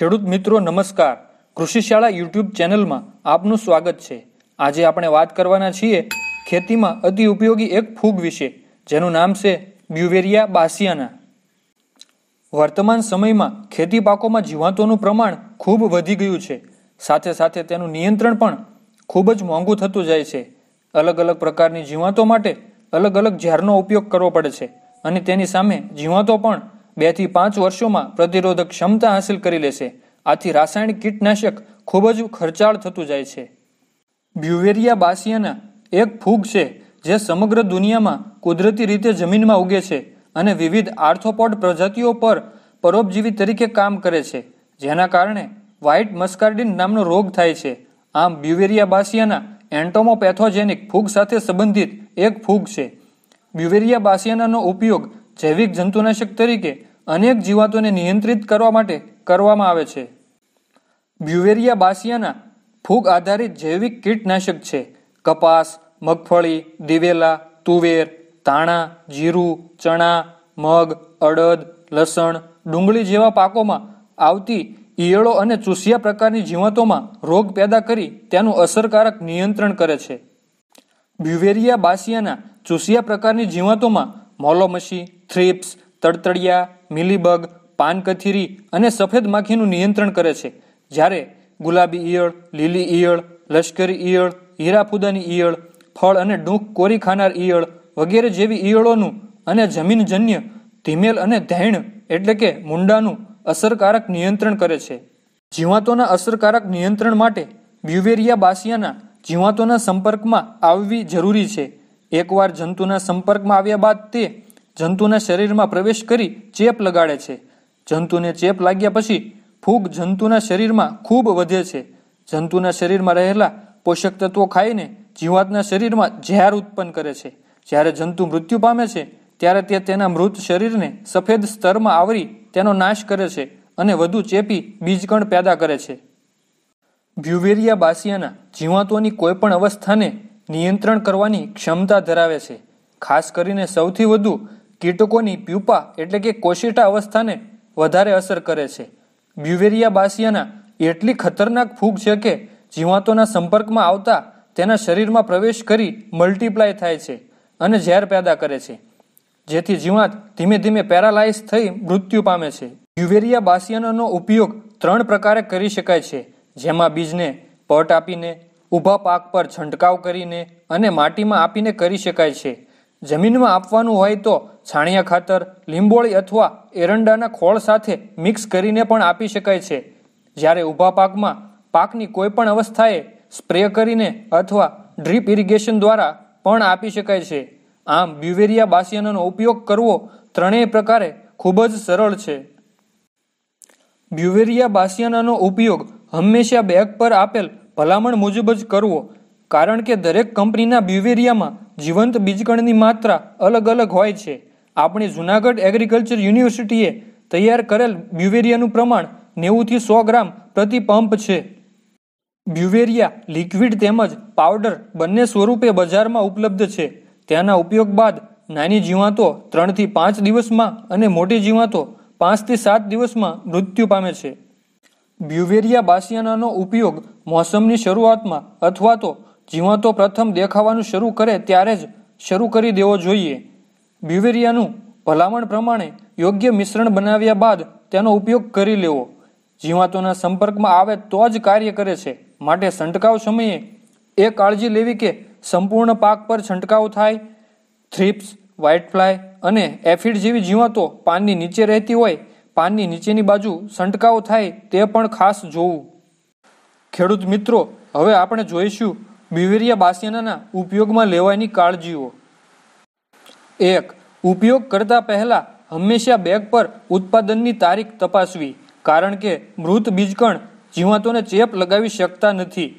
ખેડૂત મિત્રો, નમસ્કાર. કૃષિ શાળા યુટ્યુબ ચેનલમાં આપનું સ્વાગત છે. આજે આપણે વાત કરવાના છીએ ખેતીમાં અતિ ઉપયોગી એક ફૂગ વિશે, જેનું નામ છે બ્યુવેરિયા બાસિયાના. વર્તમાન સમયમાં ખેતી પાકોમાં જીવાતોનું પ્રમાણ ખૂબ વધી ગયું છે. સાથે સાથે તેનું નિયંત્રણ પણ ખૂબ જ મોંઘું થતું જાય છે. અલગ અલગ પ્રકારની જીવાતો માટે અલગ અલગ ઝેરનો ઉપયોગ કરવો પડે છે. અને તેની સામે જીવાતો પણ બેથી પાંચ વર્ષોમાં પ્રતિરોધક ક્ષમતા હાંસિલ કરી લેશે. આથી રાસાયણિક કીટનાશક ખૂબ જ ખર્ચાળ થતું જાય છે. બ્યુવેરિયા બાસિયાના એક ફૂગ છે, જે સમગ્ર દુનિયામાં કુદરતી રીતે જમીનમાં ઉગે છે અને વિવિધ આર્થોપોડ પ્રજાતિઓ પર પરોપજીવી તરીકે કામ કરે છે, જેના કારણે વ્હાઇટ મસ્કાર્ડિન નામનો રોગ થાય છે. આમ બ્યુવેરિયા બાસિયાના એન્ટોમોપેથોજેનિક ફૂગ સાથે સંબંધિત એક ફૂગ છે. બ્યુવેરિયા બાસિયાનાનો ઉપયોગ જૈવિક જંતુનાશક તરીકે અનેક જીવાતોને નિયંત્રિત કરવા માટે કરવામાં આવે છે. બ્યુવેરિયા બાસિયાના ફૂગ આધારિત જૈવિક કીટનાશક છે. કપાસ, મગફળી, દિવેલા, તુવેર, ધાણા, જીરું, ચણા, મગ, અડદ, લસણ, ડુંગળી જેવા પાકોમાં આવતી ઈયળો અને ચૂસિયા પ્રકારની જીવાતોમાં રોગ પેદા કરી તેનું અસરકારક નિયંત્રણ કરે છે. બ્યુવેરિયા બાસિયાના ચૂસિયા પ્રકારની જીવાતોમાં મોલોમસી, થ્રિપ્સ, તડતડિયા મિલીબગ, પાનકથીરી અને સફેદ માખીનું નિયંત્રણ કરે છે. જ્યારે ગુલાબી ઈયળ, લીલી ઈયળ, લશ્કરી ઈયળ હીરાફુદાની ઈયળ, ફળ અને ડૂંક કોરી ખાનાર ઈયળ વગેરે જેવી ઈયળોનું અને જમીનજન્ય, ધીમેલ અને ધૈણ એટલે કે મુંડાનું અસરકારક નિયંત્રણ કરે છે. જીવાતોના અસરકારક નિયંત્રણ માટે બ્યુવેરિયા બાસિયાના જીવાતોના સંપર્કમાં આવવી જરૂરી છે. એકવાર જંતુના સંપર્કમાં આવ્યા બાદ તે જંતુના શરીરમાં પ્રવેશ કરી ચેપ લગાડે છે. જંતુને ચેપ લાગ્યા પછી ફૂગ જંતુના શરીરમાં ખૂબ વધે છે. જંતુના શરીરમાં રહેલા પોષક તત્વો ખાઈને જીવાતના શરીરમાં ઝેર ઉત્પન્ન કરે છે. જ્યારે જંતુ મૃત્યુ પામે છે, ત્યારે તે તેના મૃત શરીરને સફેદ સ્તરમાં આવરી તેનો નાશ કરે છે અને વધુ ચેપી બીજકણ પેદા કરે છે. બ્યુવેરિયા બાસિયાના જીવાતોની કોઈપણ અવસ્થાને નિયંત્રણ કરવાની ક્ષમતા ધરાવે છે. ખાસ કરીને સૌથી વધુ કીટકોની પ્યુપા એટલે કે કોશિટા અવસ્થાને વધારે અસર કરે છે. બ્યુવેરિયા બાસિયાના એટલી ખતરનાક ફૂગ છે કે જીવાતોના સંપર્કમાં આવતા તેના શરીરમાં પ્રવેશ કરી મલ્ટીપ્લાય થાય છે અને ઝેર પેદા કરે છે. જેથી જીવાત ધીમે ધીમે પેરાલાઇઝ થઈ મૃત્યુ પામે છે. બ્યુવેરિયા બાસિયાનાનો ઉપયોગ ત્રણ પ્રકારે કરી શકાય છે. જેમાં બીજને પટ આપીને, ઊભા પાક પર છંટકાવ કરીને અને માટીમાં આપીને કરી શકાય છે. જમીનમાં આપવાનું હોય તો છાણિયા ખાતર, લીંબોળી અથવા એરંડાના ખોળ સાથે મિક્સ કરીને પણ આપી શકાય છે. જ્યારે ઊભા પાકમાં પાકની કોઈ પણ અવસ્થાએ સ્પ્રે કરીને અથવા ડ્રીપ ઇરિગેશન દ્વારા પણ આપી શકાય છે. આમ બ્યુવેરિયા બાસિયાનાનો ઉપયોગ કરવો ત્રણેય પ્રકારે ખૂબ જ સરળ છે. બ્યુવેરિયા બાસિયાનાનો ઉપયોગ હંમેશા બેગ પર આપેલ ભલામણ મુજબ જ કરવો કારણ કે દરેક કંપનીના બ્યુવેરિયામાં જીવંત બીજકણની માત્રા અલગ અલગ હોય છે. આપણી જુનાગઢ એગ્રીકલ્ચર યુનિવર્સિટીએ તૈયાર કરેલ બ્યુવેરિયાનું પ્રમાણ નેવુંથી સો ગ્રામ પ્રતિ પંપ છે. બ્યુવેરિયા લિક્વિડ તેમજ પાવડર બંને સ્વરૂપે બજારમાં ઉપલબ્ધ છે. તેના ઉપયોગ બાદ નાની જીવાતો ત્રણથી પાંચ દિવસમાં અને મોટી જીવાતો પાંચથી સાત દિવસમાં મૃત્યુ પામે છે. બ્યુવેરિયા બાસિયાનાનો ઉપયોગ મોસમની શરૂઆતમાં અથવા તો જીવાતો પ્રથમ દેખાવાનું શરૂ કરે ત્યારે જ શરૂ કરી દેવો જોઈએ. બ્યુવેરિયાનું ભલામણ પ્રમાણે યોગ્ય મિશ્રણ બનાવ્યા બાદ તેનો ઉપયોગ કરી લેવો. જીવાતોના સંપર્કમાં આવે તો જ કાર્ય કરે છે. માટે છંટકાવ સમયે એ કાળજી લેવી કે સંપૂર્ણ પાક પર છંટકાવ થાય. થ્રીપ્સ, વ્હાઇટ ફ્લાય અને એફિડ જેવી જીવાતો પાનની નીચે રહેતી હોય, પાનની નીચેની બાજુ છંટકાવ થાય તે પણ ખાસ જોવું. ખેડૂત મિત્રો, હવે આપણે જોઈશું બ્યુવેરિયા બાસિયાનાના ઉપયોગમાં લેવાની કાળજીઓ. એક, ઉપયોગ કરતા પહેલા હંમેશા બેગ પર ઉત્પાદનની તારીખ તપાસવી, કારણ કે મૃત બીજકણ જીવાતોને ચેપ લગાવી શકતા નથી.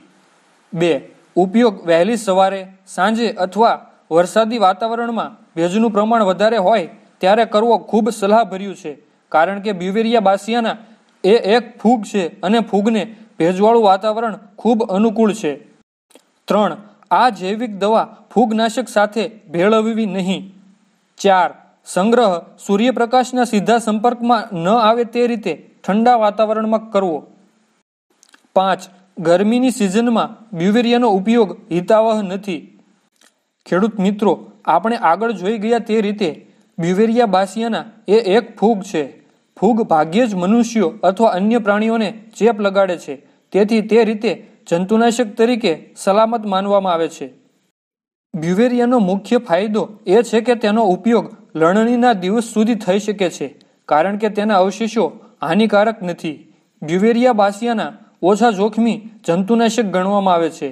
બે, ઉપયોગ વહેલી સવારે, સાંજે અથવા વરસાદી વાતાવરણમાં ભેજનું પ્રમાણ વધારે હોય ત્યારે કરવો ખૂબ સલાહભર્યું છે, કારણ કે બ્યુવેરિયા બાસિયાના એ એક ફૂગ છે અને ફૂગને ભેજવાળું વાતાવરણ ખૂબ અનુકૂળ છે. ત્રણ, આ જૈવિક દવા ફૂગનાશક સાથે ભેળવવી નહીં. ચાર, સંગ્રહ સૂર્યપ્રકાશના સીધા સંપર્કમાં ન આવે તે રીતે ઠંડા વાતાવરણમાં કરવો. પાંચ, ગરમીની સિઝનમાં બ્યુવેરિયાનો ઉપયોગ હિતાવહ નથી. ખેડૂત મિત્રો, આપણે આગળ જોઈ ગયા તે રીતે બ્યુવેરિયા બાસિયાના એ એક ફૂગ છે. ફૂગ ભાગ્યે જ મનુષ્યો અથવા અન્ય પ્રાણીઓને ચેપ લગાડે છે. તેથી તે રીતે જંતુનાશક તરીકે સલામત માનવામાં આવે છે. બ્યુવેરિયાનો મુખ્ય ફાયદો એ છે કે તેનો ઉપયોગ લણણીના દિવસ સુધી થઈ શકે છે, કારણ કે તેના અવશેષો હાનિકારક નથી. બ્યુવેરિયા બાસિયાના ઓછા જોખમી જંતુનાશક ગણવામાં આવે છે,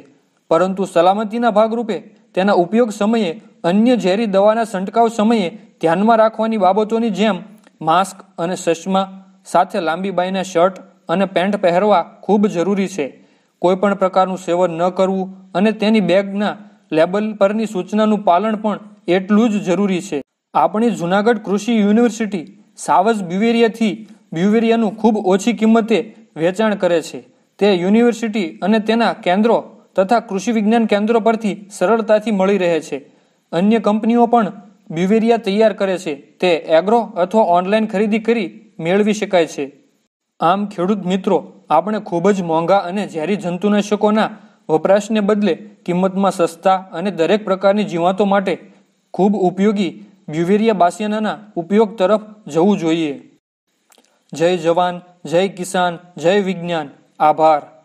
પરંતુ સલામતીના ભાગરૂપે તેના ઉપયોગ સમયે અન્ય ઝેરી દવાના છંટકાવ સમયે ધ્યાનમાં રાખવાની બાબતોની જેમ માસ્ક અને ચશ્મા, સાથે લાંબી બાયના શર્ટ અને પેન્ટ પહેરવા ખૂબ જરૂરી છે. કોઈપણ પ્રકારનું સેવન ન કરવું અને તેની બેગના લેબલ પરની સૂચનાનું પાલન પણ એટલું જ જરૂરી છે. આપણી જુનાગઢ કૃષિ યુનિવર્સિટી સાવજ બ્યુવેરિયાથી બ્યુવેરિયાનું ખૂબ ઓછી કિંમતે વેચાણ કરે છે. તે યુનિવર્સિટી અને તેના કેન્દ્રો તથા કૃષિ વિજ્ઞાન કેન્દ્રો પરથી સરળતાથી મળી રહે છે. અન્ય કંપનીઓ પણ બ્યુવેરિયા તૈયાર કરે છે. તે એગ્રો અથવા ઓનલાઈન ખરીદી કરી મેળવી શકાય છે. આમ ખેડૂત મિત્રો, આપણે ખૂબ જ મોંઘા અને ઝેરી જંતુનાશકોના વપરાશને બદલે કિંમતમાં સસ્તા અને દરેક પ્રકારની જીવાતો માટે ખૂબ ઉપયોગી બ્યુવેરિયા બાસિયાનાના ઉપયોગ તરફ જવું જોઈએ. જય જવાન, જય કિસાન, જય વિજ્ઞાન. આભાર.